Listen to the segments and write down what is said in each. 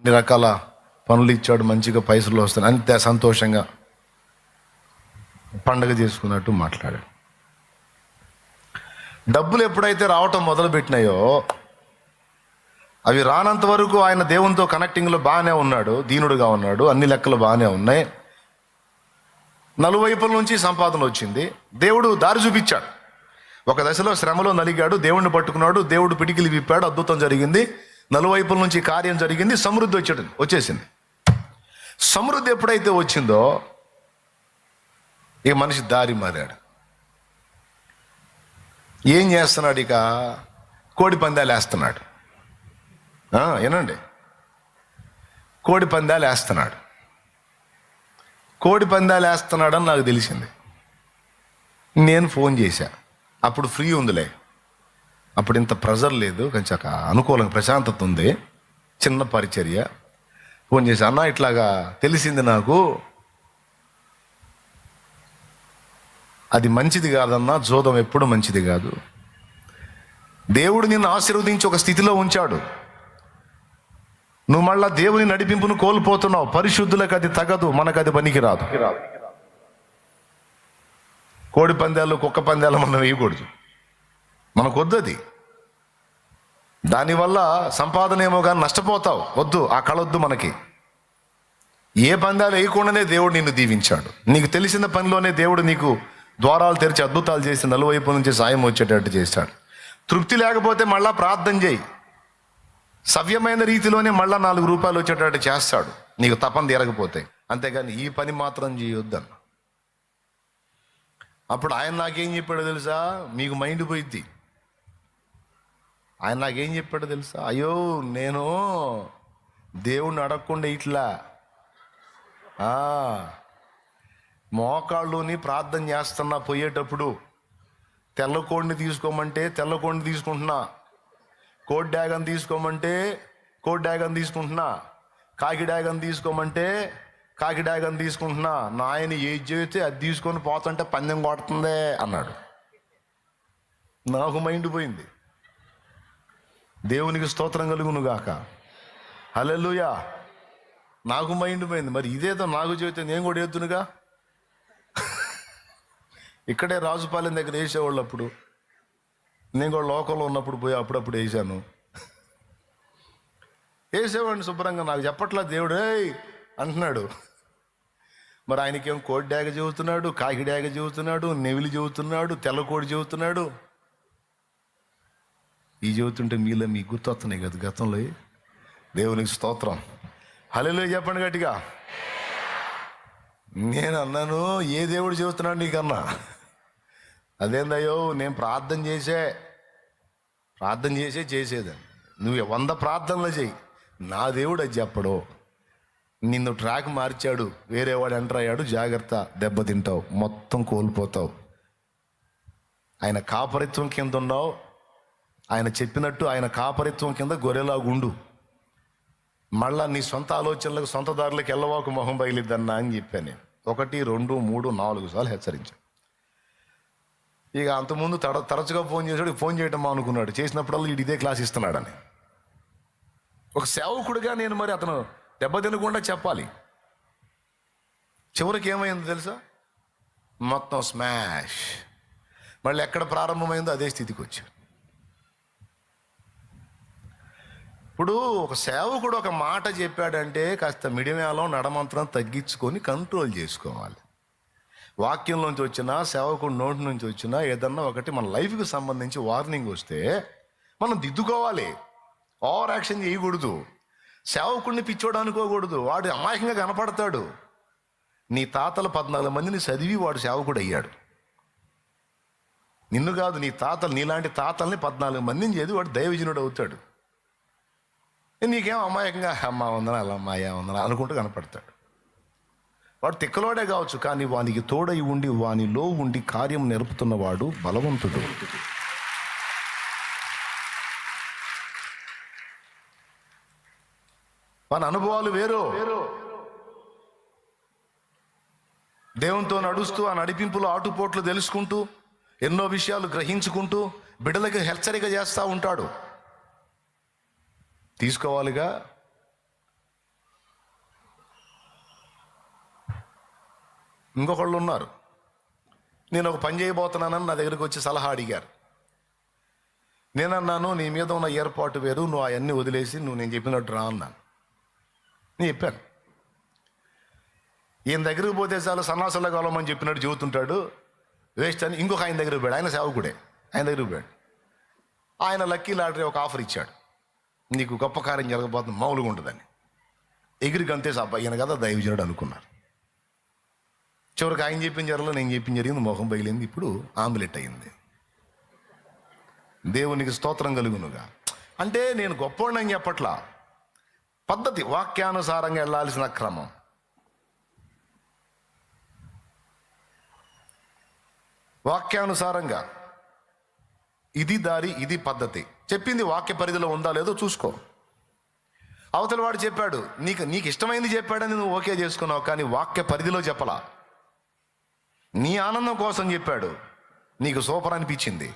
అన్ని రకాల పనులు ఇచ్చాడు మంచిగా పైసలు వస్తాయి అంతే సంతోషంగా పండగ చేసుకున్నట్టు మాట్లాడాడు. డబ్బులు ఎప్పుడైతే రావటం మొదలుపెట్టినాయో అవి రానంత వరకు ఆయన దేవునితో కనెక్టింగ్లో బాగానే ఉన్నాడు దీనుడుగా ఉన్నాడు అన్ని లెక్కలు బాగానే ఉన్నాయి. నలువైపుల నుంచి సంపాదన వచ్చింది. దేవుడు దారి చూపించాడు. ఒక దశలో శ్రమలో నలిగాడు దేవుణ్ణి పట్టుకున్నాడు దేవుడు పిడికిలి విప్పాడు అద్భుతం జరిగింది. నలువైపుల నుంచి కార్యం జరిగింది సమృద్ధి వచ్చేట వచ్చేసింది. సమృద్ధి ఎప్పుడైతే వచ్చిందో ఈ మనిషి దారి మారాడు. ఏం చేస్తున్నాడు ఇక? కోడి పందాలు వేస్తున్నాడు. ఏనండి వినండి. కోడి పందాలు వేస్తున్నాడు. కోడి పందాలు వేస్తున్నాడని నాకు తెలిసింది. నేను ఫోన్ చేశా. అప్పుడు ఫ్రీ ఉందిలే. అప్పుడు ఇంత ప్రెజర్ లేదు కొంచెం ఒక అనుకూలంగా ప్రశాంతత ఉంది. చిన్న పరిచర్య. ఫోన్ చేశా అన్న ఇట్లాగా తెలిసింది నాకు. అది మంచిది కాదన్నా జోదం ఎప్పుడు మంచిది కాదు. దేవుడు నిన్ను ఆశీర్వదించి ఒక స్థితిలో ఉంచాడు. నువ్వు మళ్ళా దేవుని నడిపింపును కోల్పోతున్నావు. పరిశుద్ధులకు అది తగదు మనకు అది పనికి రాదు కోడి పందాలు కుక్క పందాలు మనం వేయకూడదు. మనకు వద్దు అది దానివల్ల సంపాదన ఏమో కానీ నష్టపోతావు. వద్దు ఆ కళొద్దు మనకి. ఏ పందాలు వేయకుండానే దేవుడు నిన్ను దీవించాడు. నీకు తెలిసిన పనిలోనే దేవుడు నీకు ద్వారాలు తెరిచి అద్భుతాలు చేసి నలువైపు నుంచి సాయం వచ్చేటట్టు చేశాడు. తృప్తి లేకపోతే మళ్ళా ప్రార్థన చేయి. సవ్యమైన రీతిలోనే మళ్ళా నాలుగు రూపాయలు వచ్చేటట్టు చేస్తాడు. నీకు తపన తీరకపోతే. అంతేగాని ఈ పని మాత్రం చేయొద్దన్న. అప్పుడు ఆయన నాకేం చెప్పాడో తెలుసా? మీకు మైండ్ పోయిద్ది. ఆయన నాకేం చెప్పాడో తెలుసా? అయ్యో నేను దేవుణ్ణి అడగకుండా ఇట్లా మోకాళ్ళుని ప్రార్థన చేస్తున్నా పోయేటప్పుడు తెల్లకోడిని తీసుకోమంటే తెల్లకోడిని తీసుకుంటున్నా కోడ్ డ్యాగన్ తీసుకోమంటే కోడ్ డ్యాగన్ తీసుకుంటున్నా కాకి డ్యాగన్ తీసుకోమంటే కాకి డ్యాగన్ తీసుకుంటున్నా నాయన ఏది చేస్తే అది తీసుకొని పోతుంటే పందెం కొడుతుందే అన్నాడు. నాకు మైండ్ పోయింది. దేవునికి స్తోత్రం కలుగును గాక హల్లెలూయా. నాకు మైండ్ పోయింది. మరి ఇదేదో నాకు చెబితే నేను కూడా ఎద్దునుగా ఇక్కడే రాజుపాలెం దగ్గర వేసేవాళ్ళు అప్పుడు. నేను కూడా లోకంలో ఉన్నప్పుడు పోయి అప్పుడప్పుడు వేసాను. వేసేవాడిని శుభ్రంగా. నాకు చెప్పట్లా దేవుడే అంటున్నాడు. మరి ఆయనకేం కోడి డాగ చెబుతున్నాడు కాకి డాగ చెబుతున్నాడు నెవిలి చెబుతున్నాడు తెల్లకోడి చెబుతున్నాడు. ఈ చెబుతుంటే మీలో మీ గుర్తొస్తున్నాయి కదా గతంలో? దేవునికి స్తోత్రం. హలో చెప్పండి గట్టిగా. నేను అన్నాను ఏ దేవుడు చెబుతున్నాడు నీకన్నా? అదేందయ్యో నేను ప్రార్థన చేసే ప్రార్థన చేసే చేసేదని నువ్వు వంద ప్రార్థనలు చేయి. నా దేవుడు అది చెప్పడు. నిన్ను ట్రాక్ మార్చాడు వేరే వాడు ఎంటర్ అయ్యాడు జాగ్రత్త దెబ్బతింటావు మొత్తం కోల్పోతావు. ఆయన కాపరిత్వం కింద ఉన్నావు ఆయన చెప్పినట్టు ఆయన కాపరిత్వం కింద గొర్రెలాగుండు. మళ్ళా నీ సొంత ఆలోచనలకు సొంత దారులకు వెళ్ళవాకు మొహం బయలుద్దన్నా అని చెప్పాను నేను. ఒకటి రెండు మూడు నాలుగు సార్లు హెచ్చరించాను ఇక అంతకుముందు తడ తరచుగా ఫోన్ చేసాడు ఫోన్ చేయటం అనుకున్నాడు చేసినప్పుడల్లా వీడు ఇదే క్లాస్ ఇస్తున్నాడని. ఒక సేవకుడిగా నేను మరి అతను దెబ్బ తినకుండా చెప్పాలి. చివరికి ఏమైంది తెలుసా? మొత్తం స్మాష్. మళ్ళీ ఎక్కడ ప్రారంభమైందో అదే స్థితికి వచ్చాడు. ఇప్పుడు ఒక సేవకుడు ఒక మాట చెప్పాడంటే కాస్త మిడిమేళం నడమంత్రం తగ్గించుకొని కంట్రోల్ చేసుకోవాలి. వాక్యంలోంచి వచ్చినా సేవకుడు నోటి నుంచి వచ్చినా ఏదన్నా ఒకటి మన లైఫ్కి సంబంధించి వార్నింగ్ వస్తే మనం దిద్దుకోవాలి. ఓవర్ యాక్షన్ చేయకూడదు. సేవకుడిని పిచ్చోడు అనుకోకూడదు. వాడు అమాయకంగా కనపడతాడు. నీ తాతలు పద్నాలుగు మందిని చదివి వాడు సేవకుడు అయ్యాడు. నిన్ను కాదు నీ తాతలు నీలాంటి తాతల్ని పద్నాలుగు మందిని చదివి వాడు దైవజనుడు అవుతాడు. నీకేం అమాయకంగా అమ్మ వందన అలా అమ్మాయ వందన అనుకుంటూ కనపడతాడు. వాడు తిక్కలోడే కావచ్చు కానీ వానికి తోడై ఉండి వానిలో ఉండి కార్యం నెరుపుతున్నవాడు బలవంతుడు. మన అనుభవాలు వేరు. దేవునితో నడుస్తూ ఆ నడిపింపులో ఆటుపోట్లు తెలుసుకుంటూ ఎన్నో విషయాలు గ్రహించుకుంటూ బిడ్డలకు హెచ్చరిక చేస్తూ ఉంటాడు. తీసుకోవాలిగా? ఇంకొకళ్ళు ఉన్నారు. నేను ఒక పని చేయబోతున్నానని నా దగ్గరికి వచ్చి సలహా అడిగారు. నేనన్నాను నీ మీద ఉన్న ఏర్పాటు వేరు నువ్వు అవన్నీ వదిలేసి నువ్వు నేను చెప్పినట్టు రా అన్నాను. నేను చెప్పాను. ఈయన దగ్గరికి పోతే చాలా సన్నాసంలో కలవమని చెప్పినట్టు చెబుతుంటాడు. వేస్ట్ అని ఇంకొక ఆయన దగ్గరికి పోయాడు. ఆయన సేవకుడే. ఆయన దగ్గరికి పోయాడు. ఆయన లక్కీ లాటరీ ఒక ఆఫర్ ఇచ్చాడు. నీకు గొప్ప కార్యం జరగబోతుంది మామూలుగా ఉంటుందని. ఎగిరి గంతేసి అబ్బాయి కదా దైవజనుడు అనుకున్నారు. చివరికి ఆయన చెప్పిన జరగలో నేను చెప్పిన జరిగింది మొహం బయలింది ఇప్పుడు ఆమ్లెట్ అయింది. దేవునికి స్తోత్రం కలుగునుగా. అంటే నేను గొప్పవాడిని చెప్పట్లా. పద్ధతి వాక్యానుసారంగా వెళ్ళాల్సిన క్రమం. వాక్యానుసారంగా ఇది దారి ఇది పద్ధతి చెప్పింది వాక్య పరిధిలో ఉందా లేదో చూసుకో. అవతల వాడు చెప్పాడు నీకు నీకు ఇష్టమైంది చెప్పాడని నువ్వు ఓకే చేసుకున్నావు కానీ వాక్య పరిధిలో చెప్పలా. నీ ఆనందం కోసం చెప్పాడు నీకు సూపర్ అనిపించింది.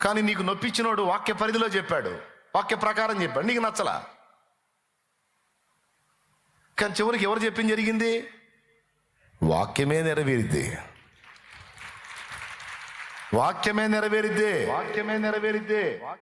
కానీ నీకు నొప్పించినోడు వాక్య పరిధిలో చెప్పాడు వాక్య ప్రకారం చెప్పాడు నీకు నచ్చలా. కానీ చివరికి ఎవరు చెప్పింది జరిగింది? వాక్యమే నెరవేరిద్ది. వాక్యమే నెరవేరిద్దే. వాక్యమే నెరవేరిద్దే.